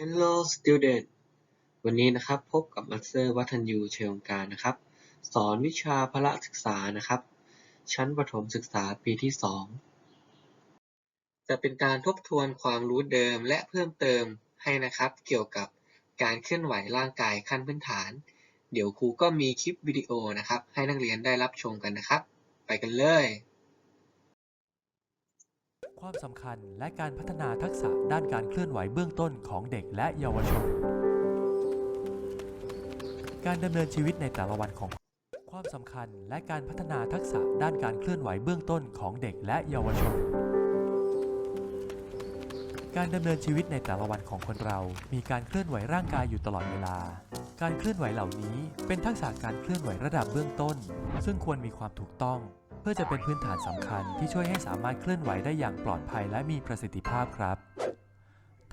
Hello student วันนี้นะครับพบกับมัสเตอร์วัฒนยูเชยงการนะครับ สอนวิชาพละศึกษานะครับ ชั้นประถมศึกษาปีที่ 2 จะเป็นการทบทวนความรู้เดิมและเพิ่มเติมให้นะครับ เกี่ยวกับการเคลื่อนไหวร่างกายขั้นพื้นฐาน เดี๋ยวครูก็มีคลิปวิดีโอนะครับ ให้นักเรียนได้รับชมกันนะครับ ไปกันเลย ความสำคัญและการพัฒนาทักษะด้านการเคลื่อนไหวเบื้องต้นของเด็กและเยาวชน การดำเนินชีวิตในแต่ละวันของ ความสำคัญและการพัฒนาทักษะด้านการเคลื่อนไหวเบื้องต้นของเด็กและเยาวชน การดำเนินชีวิตในแต่ละวันของคนเรา มีการเคลื่อนไหวร่างกายอยู่ตลอดเวลา การเคลื่อนไหวเหล่านี้ เป็นทักษะการเคลื่อนไหวระดับเบื้องต้น ซึ่งควรมีความถูกต้อง พื่อจะเป็นพื้นฐานสำคัญที่ช่วยให้สามารถเคลื่อนไหวได้อย่างปลอดภัยและมีประสิทธิภาพครับ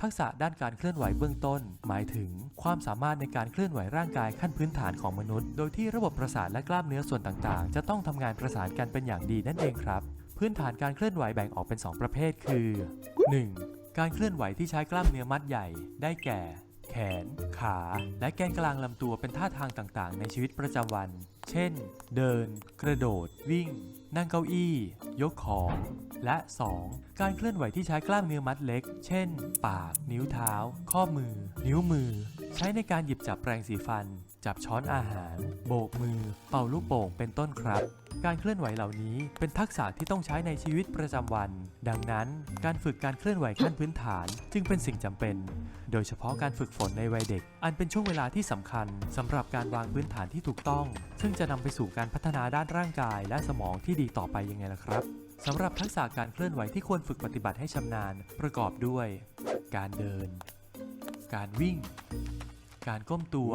ทักษะด้านการเคลื่อนไหวเบื้องต้น หมายถึง ความสามารถในการเคลื่อนไหวร่างกายขั้นพื้นฐานของมนุษย์ โดยที่ระบบประสาทและกล้ามเนื้อส่วนต่างๆ จะต้องทำงานประสานกันเป็นอย่างดีนั่นเองครับ พื้นฐานการเคลื่อนไหวแบ่งออกเป็น 2 ประเภท คือ 1. การเคลื่อนไหวที่ใช้กล้ามเนื้อมัดใหญ่ ได้แก่ แขน ขา และแกนกลางลำตัวเป็นท่าทางต่างๆ ในชีวิตประจำวัน เช่น เดิน กระโดด วิ่ง นั่งเก้าอี้ ยกของ และ 2. การเคลื่อนไหวที่ใช้กล้ามเนื้อมัดเล็ก เช่น ปาก นิ้วเท้า ข้อมือ นิ้วมือ ใช้ในการหยิบจับแปรงสีฟัน จับช้อนอาหาร โบกมือ เป่าลูกโป่งเป็นต้นครับ การเคลื่อนไหวเหล่านี้เป็นทักษะที่ต้องใช้ในชีวิตประจำวัน ดังนั้นการฝึกการเคลื่อนไหวขั้นพื้นฐาน จึงเป็นสิ่งจำเป็น โดยเฉพาะการฝึกฝนในวัยเด็ก อันเป็นช่วงเวลาที่สำคัญสำหรับการวางพื้นฐานที่ถูกต้อง ซึ่งจะนำไปสู่การพัฒนาด้านร่างกาย และสมองที่ดีต่อไปยังไงล่ะครับสำหรับทักษะการเคลื่อนไหวที่ควรฝึกปฏิบัติให้ชำนาญ ประกอบด้วย การเดิน การวิ่ง การก้มตัว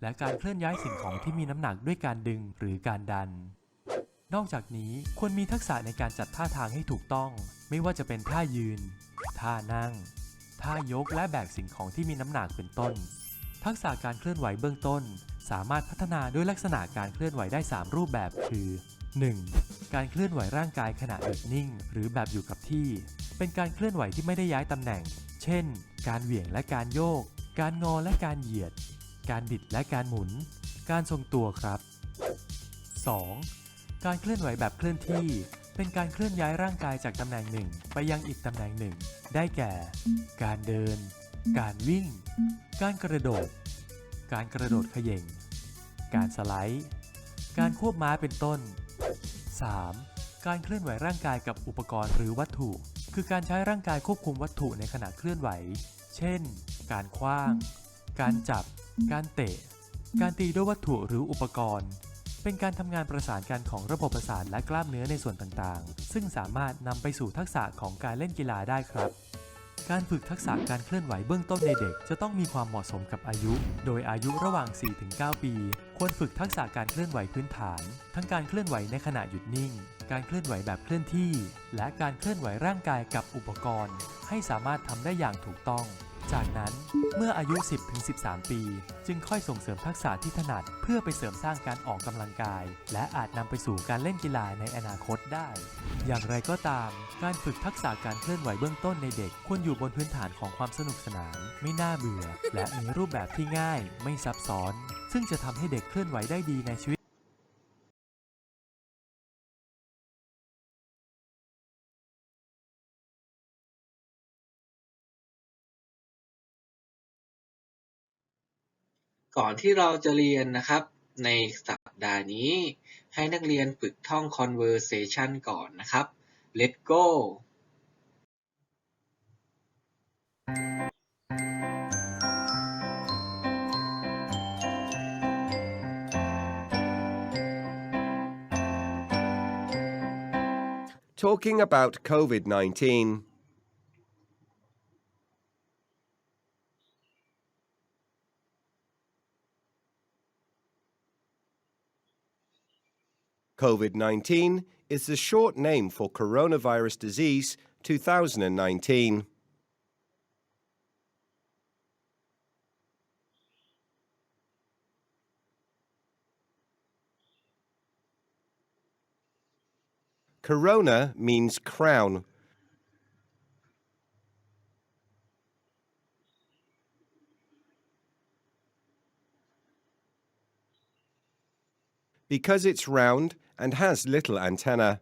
และการเคลื่อนย้ายสิ่งของที่มีน้ำหนักด้วยการดึงหรือการดัน นอกจากนี้ควรมีทักษะในการจัดท่าทางให้ถูกต้อง ไม่ว่าจะเป็นท่ายืน ท่านั่ง ท่ายกและแบกสิ่งของที่มีน้ำหนักเป็นต้น ทักษะการเคลื่อนไหวเบื้องต้น สามารถพัฒนาด้วยลักษณะการเคลื่อนไหวได้ 3 รูปแบบคือ 1. การเคลื่อนไหวร่างกายขณะหยุดนิ่ง หรือแบบอยู่กับที่ เป็นการเคลื่อนไหวที่ไม่ได้ย้ายตำแหน่ง เช่น การเหวี่ยงและการโยก การงอและการเหยียด การบิดและการหมุน การทรงตัวครับ 2. การเคลื่อนไหวแบบเคลื่อนที่ เป็นการเคลื่อนย้ายร่างกายจากตำแหน่งหนึ่งไปยังอีกตำแหน่งหนึ่ง ได้แก่ การเดิน การวิ่ง การกระโดด การกระโดดขย่งการสไลด์ การควบม้าเป็นต้น 3. การเคลื่อนไหวร่างกายกับอุปกรณ์หรือวัตถุ คือการใช้ร่างกายควบคุมวัตถุในขณะเคลื่อนไหว เช่น การคว้าง การจับ การเตะ การตีด้วยวัตถุหรืออุปกรณ์ เป็นการทำงานประสานกันของระบบประสาทและกล้ามเนื้อในส่วนต่างๆ ซึ่งสามารถนำไปสู่ทักษะของการเล่นกีฬาได้ครับ การฝึกทักษะการเคลื่อนไหวเบื้องต้นในเด็ก จะต้องมีความเหมาะสมกับอายุ โดยอายุระหว่าง 4-9 ปี ควรฝึกทักษะการเคลื่อนไหวพื้นฐาน ทั้งการเคลื่อนไหวในขณะหยุดนิ่ง การเคลื่อนไหวแบบเคลื่อนที่ และการเคลื่อนไหวร่างกายกับอุปกรณ์ ให้สามารถทำได้อย่างถูกต้อง จากนั้นเมื่ออายุ 10-13 ปี จึงค่อยส่งเสริมทักษะที่ถนัด เพื่อไปเสริมสร้างการออกกำลังกาย และอาจนำไปสู่การเล่นกีฬาในอนาคตได้ อย่างไรก็ตาม การฝึกทักษะการเคลื่อนไหวเบื้องต้นในเด็ก ควรอยู่บนพื้นฐานของความสนุกสนาน ไม่น่าเบื่อ และมีรูปแบบที่ง่าย ไม่ซับซ้อน ซึ่งจะทำให้เด็กเคลื่อนไหวได้ดีในชีวิต ก่อนที่เราจะเรียนนะครับ ในสัปดาห์นี้ ให้นักเรียนฝึกท่อง conversation ก่อนนะครับ Let's go Talking about COVID 19. COVID 19 is the short name for coronavirus disease 2019. Corona means crown. Because it's round, and has little antenna.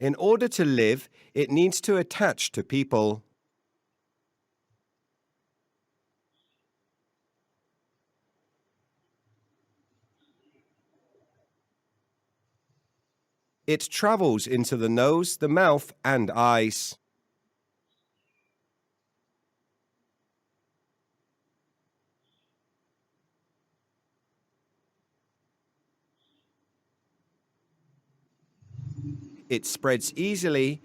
In order to live, it needs to attach to people. It travels into the nose, the mouth, and eyes. It spreads easily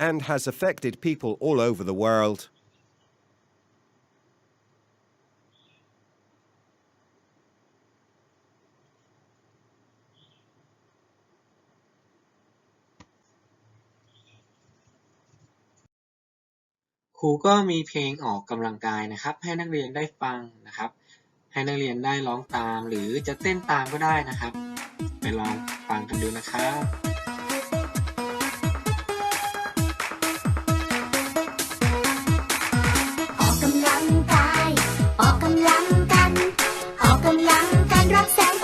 and has affected people all over the world. ครูก็มีเพลงออกกำลังกายนะครับ ให้นักเรียนได้ฟังนะครับ ให้นักเรียนได้ร้องตามหรือจะเต้นตามก็ได้นะครับ ไปลองฟังกันดูนะครับ กกำลังกันรับแสง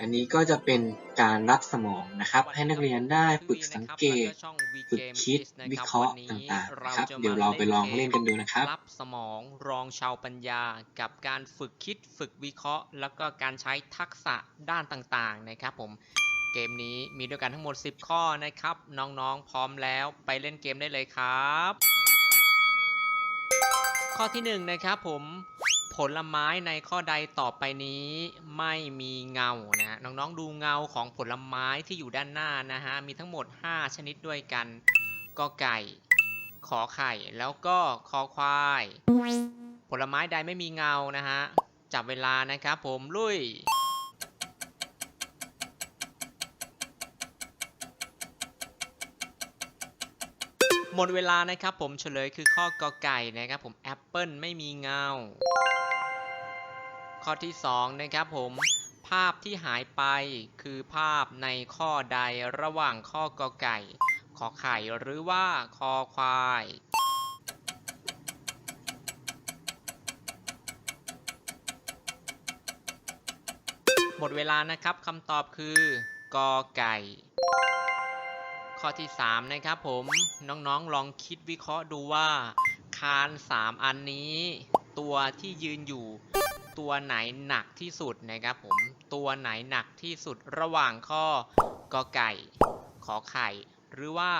อันนี้ก็จะเป็นการรับสมองนะครับ ให้นักเรียนได้ฝึกสังเกต ฝึกคิดวิเคราะห์ต่างๆนะครับ เดี๋ยวเราไปลองเล่นกันดูนะครับ รับสมองรองชาวปัญญา กับการฝึกคิดฝึกวิเคราะห์ แล้วก็การใช้ทักษะด้านต่างๆนะครับผมเกมนี้มีด้วยกันทั้งหมด 10 ข้อนะครับ น้องๆ พร้อมแล้วไปเล่นเกมได้เลยครับ ข้อที่1นะครับผม ผลไม้ในข้อใดต่อไปนี้ไม่มีเงานะฮะน้องๆดูเงาของผลไม้ที่อยู่ด้านหน้านะฮะมีทั้งหมด 5 ชนิดด้วยกันกอไก่ ขอไข่ แล้วก็คอควาย ผลไม้ใดไม่มีเงานะฮะจับเวลานะครับผมลุยหมดเวลานะครับผมเฉลยคือข้อกอไก่นะครับผมแอปเปิลไม่มีเงา ข้อที่ 2 นะครับผมภาพที่หายไปคือภาพในข้อใดระหว่างข้อกอไก่ ขอไข่หรือว่าคอควาย หมดเวลานะครับคำตอบคือกอไก่ ข้อที่ 3 นะครับผมน้องๆลองคิดวิเคราะห์ดูว่า คาน 3 อันนี้ ตัวที่ยืนอยู่ ตัวไหนหนักที่สุดนะครับผมตัวไหนหนักที่สุดระหว่างข้อกอไก่ ขอไข่ หรือว่า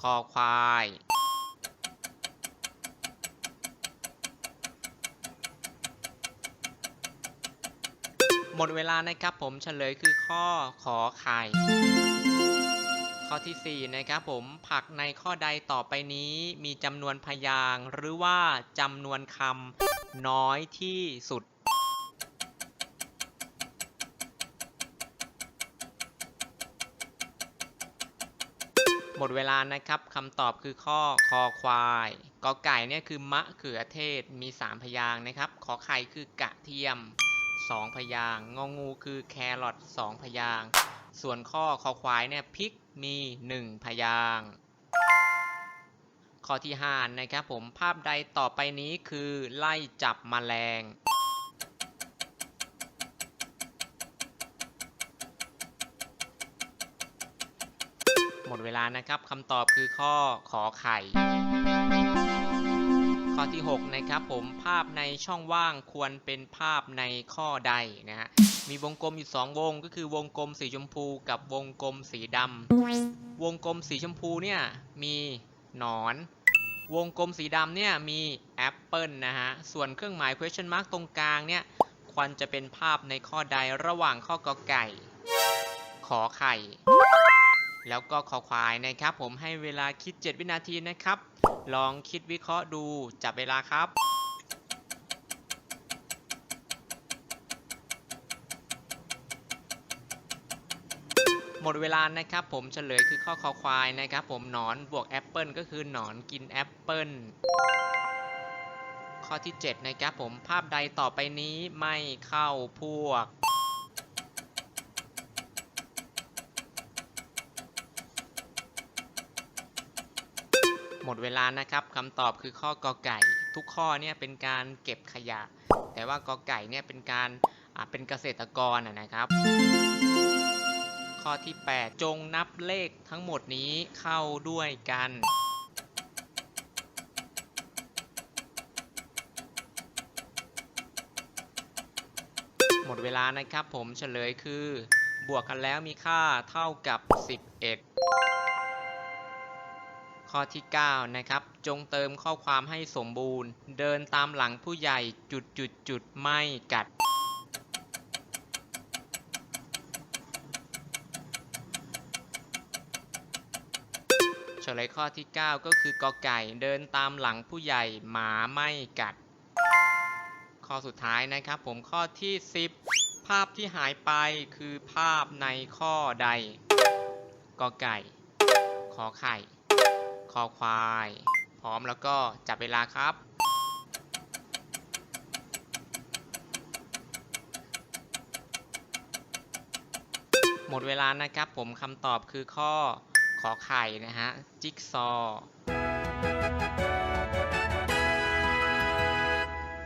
คอควายหมดเวลานะครับผมเฉลยคือข้อขอไข่ข้อที่ 4 นะครับผมผักในข้อใดต่อไปนี้มีจำนวนพยางหรือว่าจำนวนคำน้อยที่สุด หมดเวลานะครับคำตอบคือข้อคอควายกอไก่เนี่ยคือมะเขือเทศมี 3 พยางค์นะครับขอไข่คือกระเทียม 2 พยางค์งองูคือแครอท2 พยางค์ส่วนข้อคอควายเนี่ยพริกมี 1 พยางค์ข้อที่5นะครับผมภาพใดต่อไปนี้คือไล่จับมแมลง หมดเวลานะครับคำตอบคือข้อขอไข่ ข้อที่ 6 นะครับผมภาพในช่องว่างควรเป็นภาพในข้อใดนะฮะมีวงกลมอยู่ 2 วงก็คือวงกลมสีชมพูกับวงกลมสีดำวงกลมสีชมพูเนี่ยมีหนอน วงกลมสีดำเนี่ยมีแอปเปิลนะฮะส่วนเครื่องหมาย question mark ตรงกลางเนี่ยควรจะเป็นภาพในข้อใดระหว่างข้อกอไก่ ขอไข่ แล้วก็คอควายนะครับ ผมให้เวลาคิด 7 วินาทีนะครับ ลองคิดวิเคราะห์ดูจับเวลาครับหมดเวลานะครับผมเฉลยคือข้อคอควายนะครับผมหนอนบวกแอปเปิลก็คือหนอนกินแอปเปิลข้อที่ 7 นะครับผมภาพใดต่อไปนี้ไม่เข้าพวก หมดเวลานะครับคำตอบคือข้อกอไก่ ทุกข้อเนี่ยเป็นการเก็บขยะ แต่ว่ากอไก่เนี่ยเป็นการเป็นเกษตรกรนะครับ ข้อที่ 8 จงนับเลขทั้งหมดนี้เข้าด้วยกันหมดเวลานะครับผมเฉลยคือ บวกกันแล้วมีค่าเท่ากับ 11 ข้อที่ 9 นะครับ จงเติมข้อความให้สมบูรณ์ เดินตามหลังผู้ใหญ่จุดจุดจุดไม่กัด เฉลยข้อที่ 9 ก็คือกอไก่เดินตามหลังผู้ใหญ่หมาไม่กัด ข้อสุดท้ายนะครับผมข้อที่ 10 ภาพที่หายไปคือภาพในข้อใดกอไก่ ขอไข่ คอควาย พร้อมแล้วก็จับเวลาครับ หมดเวลานะครับผมคำตอบคือข้อขอไข่นะฮะ จิ๊กซอ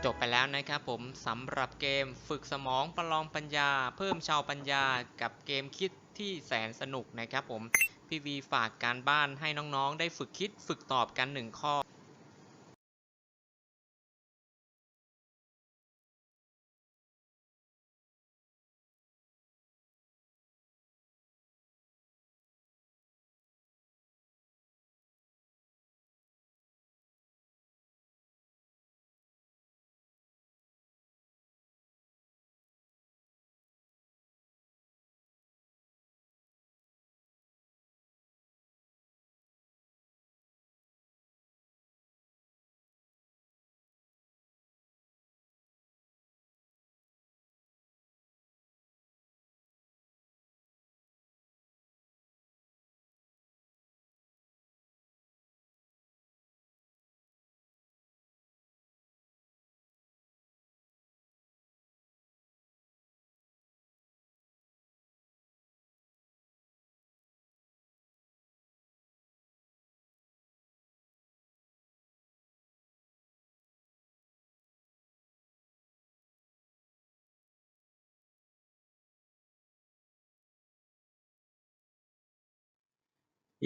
จบไปแล้วนะครับผมสำหรับเกมฝึกสมองประลองปัญญา เพิ่มชาวปัญญากับเกมคิดที่แสนสนุกนะครับผม พี่วีฝากการบ้านให้น้อง ๆ ได้ฝึกคิดฝึกตอบกันหนึ่งข้อ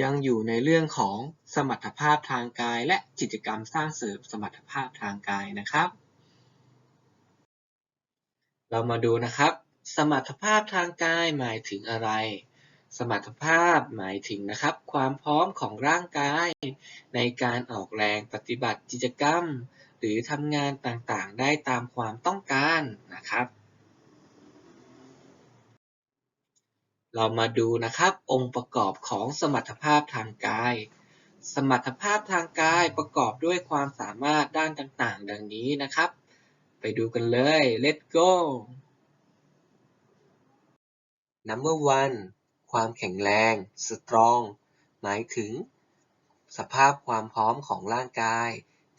ยังอยู่ในเรื่องของสมรรถภาพทางกาย และกิจกรรมสร้างเสริมสมรรถภาพทางกายนะครับ เรามาดูนะครับ สมรรถภาพทางกายหมายถึงอะไร สมรรถภาพหมายถึงนะครับ ความพร้อมของร่างกาย ในการออกแรงปฏิบัติกิจกรรม หรือทำงานต่างๆ ได้ตามความต้องการนะครับ เรามาดูนะครับ องค์ประกอบของสมรรถภาพทางกาย สมรรถภาพทางกายประกอบด้วยความสามารถด้านต่างๆ ดังนี้นะครับ ไปดูกันเลย let's go number one ความแข็งแรง strong หมายถึง สภาพความพร้อมของร่างกาย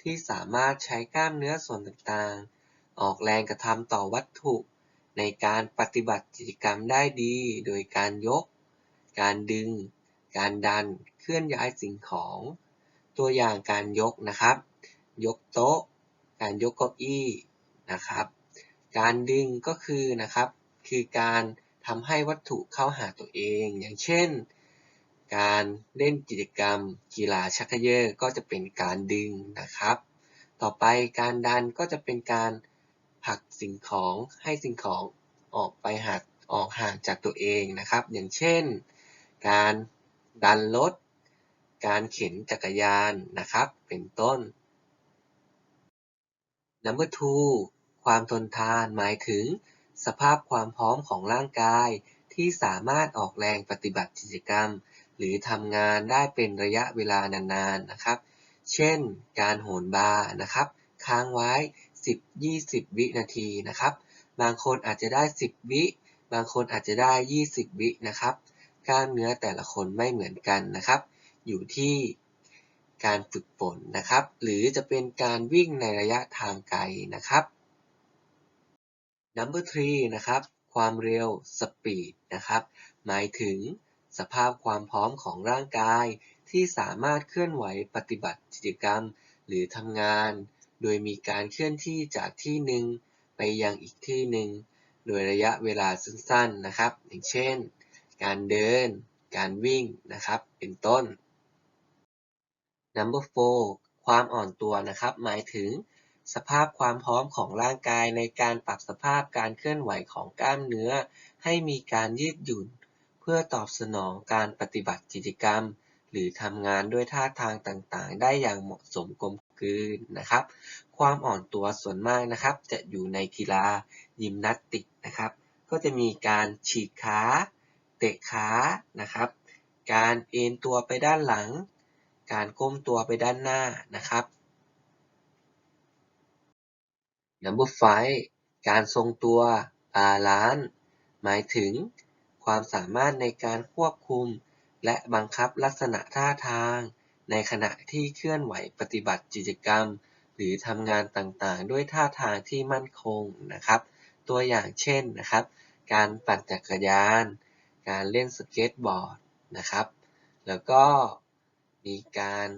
ที่สามารถใช้กล้ามเนื้อส่วนต่างๆ ออกแรงกระทำต่อวัตถุ ในการปฏิบัติกิจกรรมได้ดี โดยการยก การดึง การดัน เคลื่อนย้ายสิ่งของ ตัวอย่างการยกนะครับ ยกโต๊ะ การยกเก้าอี้นะครับ การดึงก็คือนะครับ คือการทำให้วัตถุเข้าหาตัวเอง อย่างเช่น การเล่นกิจกรรม กีฬาชักเขย่อก็จะเป็นการดึงนะครับ ต่อไปการดันก็จะเป็นการ ผลักสิ่งของให้สิ่งของออกไปหักออกห่างจากตัวเองนะครับ อย่างเช่น การดันรถ การเข็นจักรยานนะครับ เป็นต้น Number two ความทนทานหมายถึง สภาพความพร้อมของร่างกายที่สามารถออกแรงปฏิบัติกิจกรรม หรือทำงานได้เป็นระยะเวลานานๆนะครับ เช่น การโหนบาร์นะครับ ค้างไว้ 10-20 วินาทีนะครับ บางคนอาจจะได้ 10 วิ บางคนอาจจะได้ 20 วินะครับ กล้ามเนื้อแต่ละคนไม่เหมือนกันนะครับ อยู่ที่การฝึกฝนนะครับ หรือจะเป็นการวิ่งในระยะทางไกลนะครับ Number three นะครับ ความเร็ว speed นะครับ หมายถึงสภาพความพร้อมของร่างกายที่สามารถเคลื่อนไหวปฏิบัติกิจกรรม หรือทำงาน โดยมีการเคลื่อนที่จากที่หนึ่งไปยังอีกที่หนึ่งโดยระยะเวลาสั้นๆนะครับ อย่างเช่น การเดิน การวิ่งนะครับ เป็นต้น Number four ความอ่อนตัวนะครับ หมายถึงสภาพความพร้อมของร่างกายในการปรับสภาพการเคลื่อนไหวของกล้ามเนื้อ ให้มีการยืดหยุ่น เพื่อตอบสนองการปฏิบัติกิจกรรม หรือทำงานด้วยท่าทางต่างๆ ได้อย่างเหมาะสมกลม กลืนนะครับ ความอ่อนตัวส่วนมากนะครับ จะอยู่ในกีฬายิมนาสติกนะครับ ก็จะมีการฉีกขาเตะขานะครับ การเอนตัวไปด้านหลัง การก้มตัวไปด้านหน้านะครับ Number 5การทรงตัวบาลานซ์หมายถึง ความสามารถในการควบคุม และบังคับลักษณะท่าทาง ในขณะที่เคลื่อนไหวปฏิบัติกิจกรรม หรือทำงานต่างๆ ด้วยท่าทางที่มั่นคงนะครับ ตัวอย่างเช่นนะครับ การปั่นจักรยาน การเล่นสเก็ตบอร์ดนะครับ แล้วก็มีการ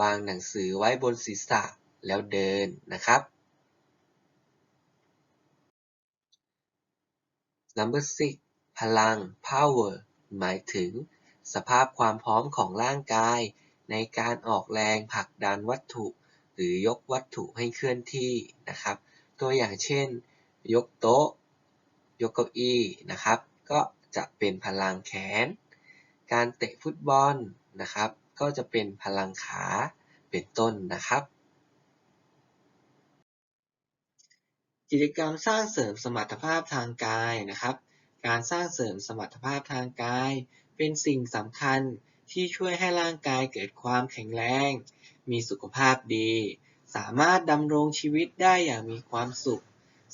วางหนังสือไว้บนศีรษะแล้วเดินนะครับ Number 6พลัง power หมายถึง สภาพความพร้อมของร่างกาย ในการออกแรงผลักดันวัตถุ หรือยกวัตถุให้เคลื่อนที่นะครับ ตัวอย่างเช่น ยกโต๊ะ ยกเก้าอี้นะครับ ก็จะเป็นพลังแขน การเตะฟุตบอลนะครับ ก็จะเป็นพลังขาเป็นต้นนะครับ กิจกรรมสร้างเสริมสมรรถภาพทางกายนะครับ การสร้างเสริมสมรรถภาพทางกาย เป็นสิ่งสำคัญที่ช่วยให้ร่างกายเกิดความแข็งแรง มีสุขภาพดี สามารถดำรงชีวิตได้อย่างมีความสุข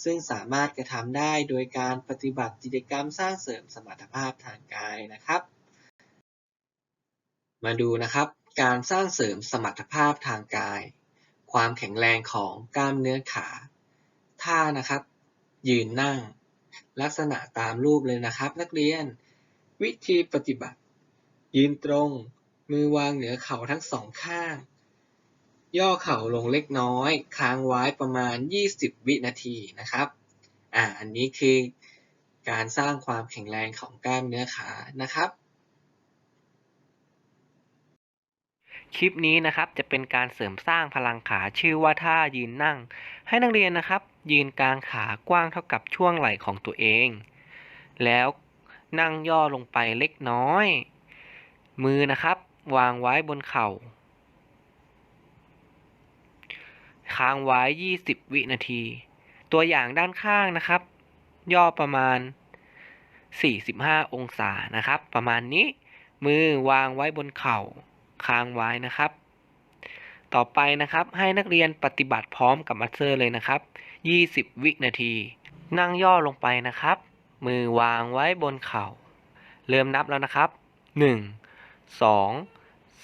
ซึ่งสามารถกระทำได้โดยการปฏิบัติกิจกรรมสร้างเสริมสมรรถภาพทางกายนะครับ มาดูนะครับ การสร้างเสริมสมรรถภาพทางกาย ความแข็งแรงของกล้ามเนื้อขา ท่านะครับ ยืนนั่ง ลักษณะตามรูปเลยนะครับ นักเรียน วิธีปฏิบัติ ยืนตรง มือวางเหนือเข่าทั้งสองข้าง ย่อเข่าลงเล็กน้อย ค้างไว้ประมาณ 20 วินาทีนะครับ อ่า อันนี้คือการสร้างความแข็งแรงของกล้ามเนื้อขานะครับ คลิปนี้นะครับจะเป็นการเสริมสร้างพลังขาชื่อว่าท่ายืนนั่ง ให้นักเรียนนะครับ ยืนกลางขากว้างเท่ากับช่วงไหล่ของตัวเอง แล้ว นั่งย่อลงไปเล็กน้อย มือนะครับ วางไว้บนเข่า ค้างไว้ 20 วินาที ตัวอย่างด้านข้างนะครับ ย่อประมาณ 45 องศานะครับ ประมาณนี้ มือวางไว้บนเข่า ค้างไว้นะครับ ต่อไปนะครับให้นักเรียนปฏิบัติพร้อมกับมัสเซอร์เลยนะครับ 20 วินาที นั่งย่อลงไปนะครับ มือวางไว้บนเข่า เริ่มนับแล้วนะครับ 1 2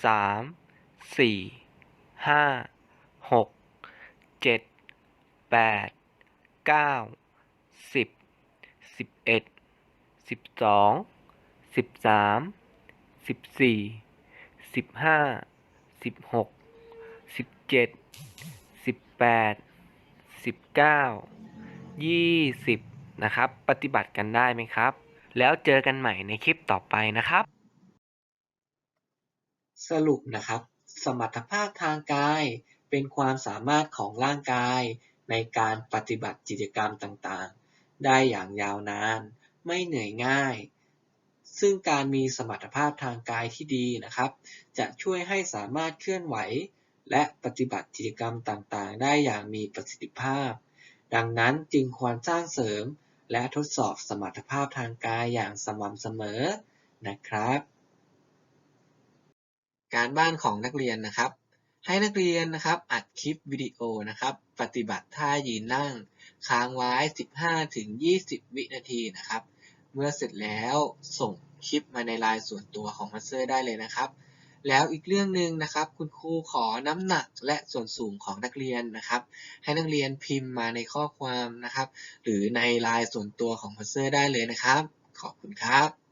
3 4 5 6 7 8 9 10 11 12 13 14 15 16 17 18 19 20 นะครับ ปฏิบัติกันได้ไหมครับ แล้วเจอกันใหม่ในคลิปต่อไปนะครับ สรุปนะครับ สมรรถภาพทางกาย เป็นความสามารถของร่างกาย ในการปฏิบัติกิจกรรมต่างๆ ได้อย่างยาวนาน ไม่เหนื่อยง่าย ซึ่งการมีสมรรถภาพทางกายที่ดีนะครับ จะช่วยให้สามารถเคลื่อนไหว และปฏิบัติกิจกรรมต่างๆ ได้อย่างมีประสิทธิภาพดังนั้นจึงควรสร้างเสริม และทดสอบสมรรถภาพทางกายอย่างสม่ำเสมอนะครับ การบ้านของนักเรียนนะครับ ให้นักเรียนนะครับอัดคลิปวิดีโอนะครับ ปฏิบัติท่ายืนนั่ง ค้างไว้ 15-20 วินาทีนะครับ เมื่อเสร็จแล้วส่งคลิปมาในไลน์ส่วนตัวของมาสเตอร์ได้เลยนะครับ แล้วอีกเรื่องหนึ่งนะครับ คุณครูขอน้ำหนักและส่วนสูงของนักเรียนนะครับ ให้นักเรียนพิมพ์มาในข้อความนะครับ หรือในไลน์ส่วนตัวของมาสเซอร์ได้เลยนะครับ ขอบคุณครับ